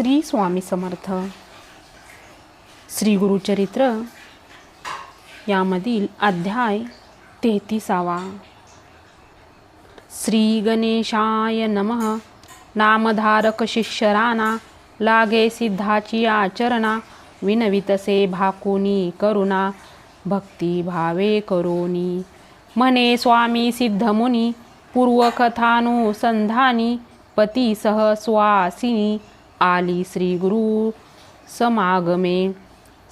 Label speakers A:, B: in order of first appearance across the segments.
A: श्री स्वामी समर्थ. श्री गुरुचरित्र यामधील अध्याय तेहतीसावा. श्री गणेशाय नमः. नामधारक शिष्यराना लागे सिद्धाची आचरणा विनवितसे भाकुनी करुणा भक्ती भावे करोनी. मने स्वामी सिद्धमुनी पूर्वकथानुसंधानी पतीसह स्वासिनी आली श्री गुरु समागमे.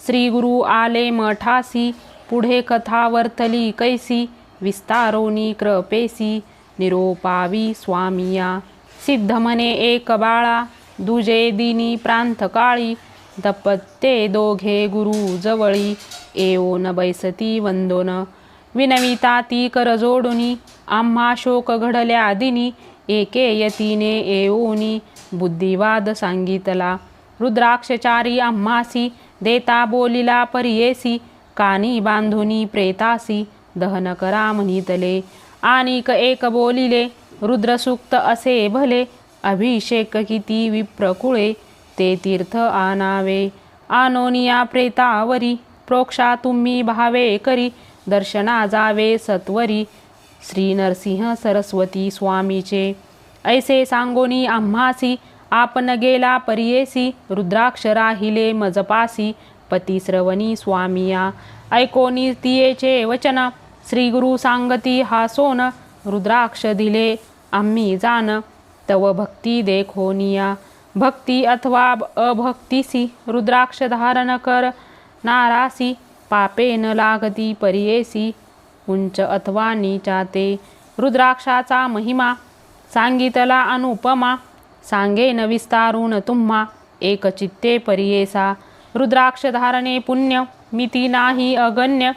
A: श्री गुरु आले मठासी पुढे कथा वर्तली कैसी विस्तारोनी कृपेसी निरोपावी स्वामिया. सिद्ध एक बाळा दुजे दिनी प्रांतकाळी दपत्ते दोघे गुरु जवळी येऊन बैसती वंदोन. विनविता ती कर जोडुनी आम्हा शोक घडल्या दिनी एके यतीने एओनी बुद्धिवाद सांगितला रुद्राक्षचारी आम्हासी देता बोलिला परियेसी कानी बांधुनी प्रेतासी दहन करा म्हणितले. आणिक एक बोलिले रुद्रसूक्त असे भले अभिषेक किती विप्रकुळे ते तीर्थ आणावे. आनोनिया प्रेतावरी प्रोक्षा तुम्ही भावे करी दर्शना जावे सत्वरी श्री नरसिंह सरस्वती स्वामीचे. ऐसे सांगोनी आम्हासी आपण गेला परियेसी रुद्राक्ष राहिले मजपासी पती श्रवणी स्वामिया ऐकोनी तियेचे वचन श्रीगुरु सांगती हा सोन रुद्राक्ष दिले आम्ही जान तव भक्ती देखोनिया भक्ती अथवा अभक्तीसी रुद्राक्ष धारण कर नारासी पापे न लागती परियेसी उंच अथवा नीचाते रुद्राक्षाचा महिमा सांगितला अनुपमा सांगेन विस्तारून तुम्हा एकचित्ते परियेसा रुद्राक्ष धारणे पुण्य मिती नाही अगण्य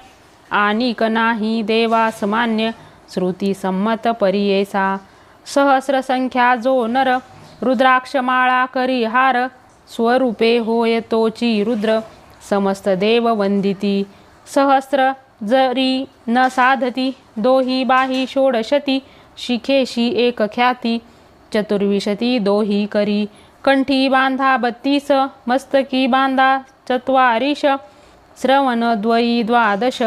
A: आणिक नाही देवासमान्य श्रुती संमत परियेसा सहस्र संख्या जो नर रुद्राक्षमाळा करी हार स्वरूपे होय तोची रुद्र समस्त देव वंदिती सहस्र जरी न साधती दोही बाही षोडशती शिखेशी एक ख्याती चतुर्विशती दोही करी कंठी बांधा बत्तीस मस्तकी बांधा चत्वारीश श्रवण द्वयी द्वादश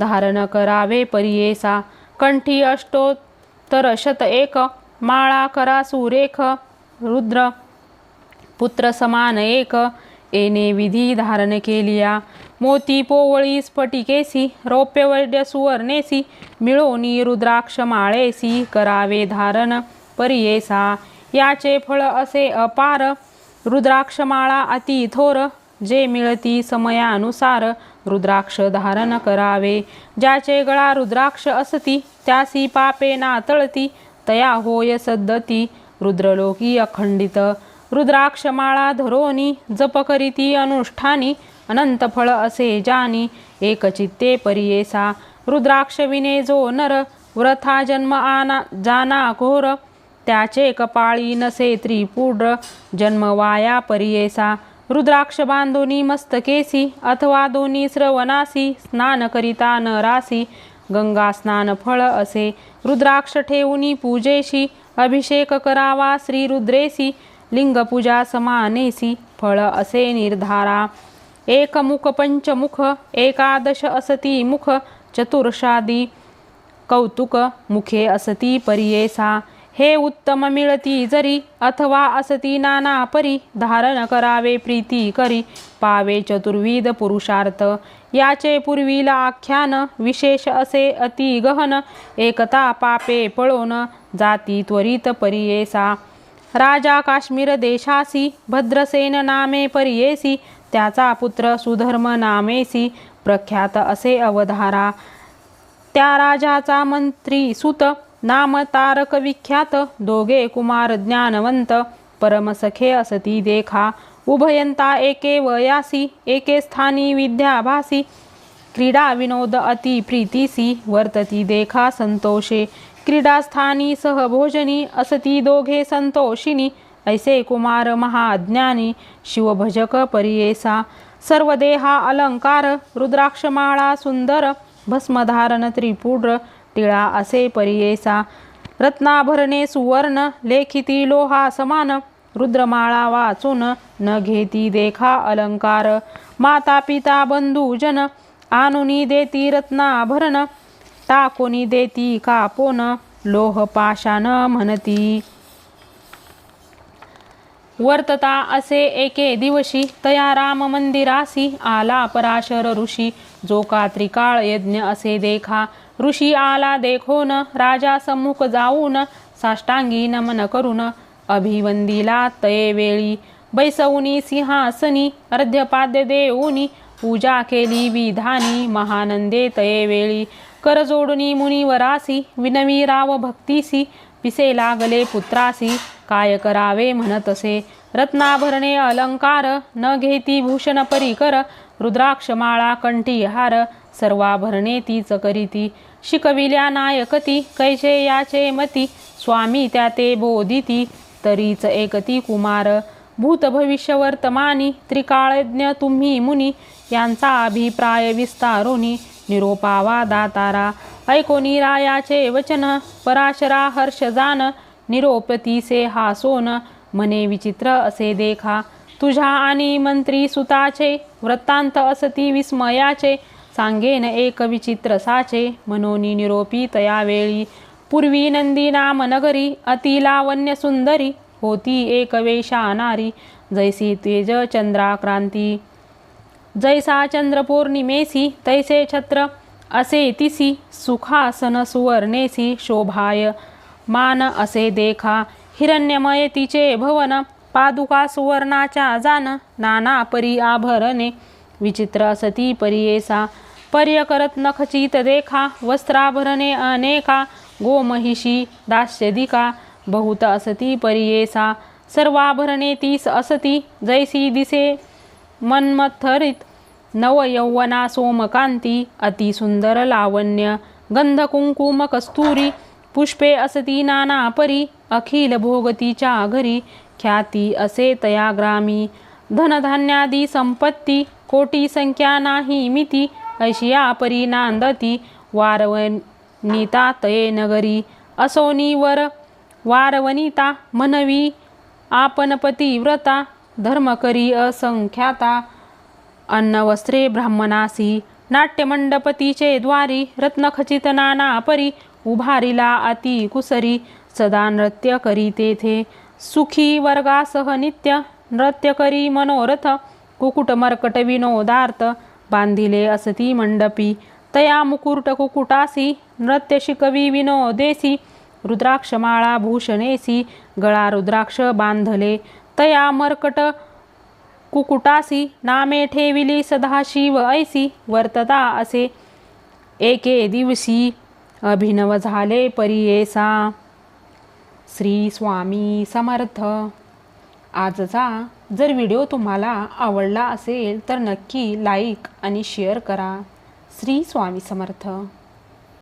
A: धारण करावे परियेसा कंठी अष्टोत्तर शत एक माळा करा सुरेख रुद्र पुत्र समान एक एने विधी धारण केलिया मोती पोवळी स्फटिकेसी रौप्यवैद्य सुवर्णेसी मिळोनी रुद्राक्ष माळेसी करावे धारण परियेसा याचे फळ असे अपार रुद्राक्षमाळा अति थोर जे मिळती समयानुसार रुद्राक्ष धारण करावे. ज्याचे गळा रुद्राक्ष असती त्यासी पापे नातळती तया होय सद्दती रुद्रलोकी अखंडित. रुद्राक्षमाळा धरोनी जप करीती अनुष्ठानी अनंत फळ असे जानी एकचित्ते परियेसा रुद्राक्ष विने जो नर व्रथा जन्म आना जाना घोर त्याचे कपाळी नसे त्रिपुड्र जन्म वाया परियेसा रुद्राक्ष बांधोनी मस्तकेसी अथवा दोन्ही श्रवणासी स्नान करिता न रासी गंगा स्नान फळ असे रुद्राक्ष ठेवूनी पूजेशी अभिषेक करावा श्री रुद्रेसी लिंगपूजा समानेसी फळ असे निर्धारा एक मुख पंचमुख एकादश असती मुख चतुर्षादी कौतुक मुखे असती परियेसा. हे उत्तम मिळती जरी अथवा असती नाना परी धारण करावे प्रीती करी पावे चतुर्विध पुरुषार्थ. याचे पूर्वीला आख्यान विशेष असे अति गहन एकता पापे पळोन जाती त्वरित परियेसा. राजा काश्मीर देशासी भद्रसेन नामे परियेसी त्याचा पुत्र सुधर्म नामेसी प्रख्यात असे अवधारा. त्या राजाचा मंत्री सुत नाम तारक विख्यात दोघे कुमार ज्ञानवंत परमसखे असती देखा. उभयंता एके वयासी एके स्थानी विद्याभासी. क्रीडा विनोद अति प्रीतीसी वर्तती देखा संतोषे. क्रीडास्थानी सहभोजनी असती दोघे संतोषिनी. ऐसे कुमार महाज्ञानी शिवभजक परियेसा सर्व देहा अलंकार रुद्राक्षमाळा सुंदर भस्मधारण त्रिपुड्र टिळा असे परियेसा रत्नाभरणे सुवर्ण लेखिती लोहा समान रुद्रमाळा वाचून न घेती देखा अलंकार माता पिता बंधू जन आणुनी देती रत्नाभरण टाकोनी देती कापोन लोह पाशान म्हणती. वर्तता असे एके दिवशी तया राम मंदिरासी आला पराशर ऋषी. जो का त्रिकाळ यज्ञ असे देखा. ऋषी आला देखोन राजा सम्मुख जाऊन साष्टांगी नमन करून अभिवंदीला तये वेळी. बैसवनी सिंहासनी अर्ध्यपाद्य देऊनी पूजा केली विधानी महानंदे तये वेळी. करजोडणी मुनिवरासी विनवी राव भक्तीसी पिसे लागले पुत्रासी काय करावे म्हणतसे रत्नाभरणे अलंकार न घेती भूषण परिकर रुद्राक्षमाळा कंठी हार सर्वाभरणे तीच करीती. शिकविल्या नायकती कैचे याचे मती स्वामी त्या ते बोधिती तरीच एकती कुमार. भूत भविष्य वर्तमानी त्रिकाळज्ञ तुम्ही मुनी यांचा अभिप्राय विस्तारोनी निरोपावा दातारा. ऐकोनी रायाचे वचन पराशरा हर्ष जान निरोपतीसे हासोन मने विचित्र असे देखा. तुझ्या आणि मंत्री सुताचे वृत्तांत असती विस्मयाचे सांगेन एक विचित्र साचे मनोनी निरोपी तयावेळी पूर्वी नंदी नाम नगरी अति सुंदरी होती एक वेशा नारी. जैसी तेज चंद्राक्रांती जैसा चंद्रपौर्णिमेसी तैसे छत्र असे तिसी सुखासन सुवर्णेसी शोभाय. मान असे देखा. हिरण्यमय तिचे भवन पादुका सुवर्णाच्या जान नाना परी आभरणे. विचित्र सती परियेसा पर्य करत नखचित देखा. वस्त्राभरणे अनेका गोमहिषी दास्यदिका. बहुत असती परियेसा सर्वाभरणे तीस असती. जैसी दिसे मन्मथरित नवयौवना सोमकांती. अतिसुंदर लावण्य गंधकुंकुम कस्तुरी. पुष्पे असती नाना परी अखिल भोगतीच्या घरी. ख्याती असे तया ग्रामी धनधान्यादी संपत्ती कोटी संख्या नाही मिती. ऐशिया परी नांदती वारवनिता तये नगरी. असोनीवर वारवनिता मनवी आपणपती व्रता. धर्मकरी असंख्याता अन्नवस्त्रे ब्राह्मणासी. नाट्यमंडपतीचे द्वारी रत्नखचित नाना परी. उभारिला अति कुसरी सदा नृत्य करी तेथे. सुखी वर्गासह नित्य नृत्य करी मनोरथ कुकुट मर्कट विनोदार्थ बांधिले असती मंडपी. तया मुकुट कुकुटासी नृत्य शिकवी विनोदेसी रुद्राक्षमाळा भूषणेसी गळा रुद्राक्ष बांधले. तया मर्कट कुकुटासी नामे ठेविली सदाशिव ऐसी वर्तता असे. एके दिवशी अभिनव झाले परियेसा. श्री स्वामी समर्थ. आजचा जर व्हिडिओ तुम्हाला आवडला असेल तर नक्की लाईक आणि शेअर करा. श्री स्वामी समर्थ.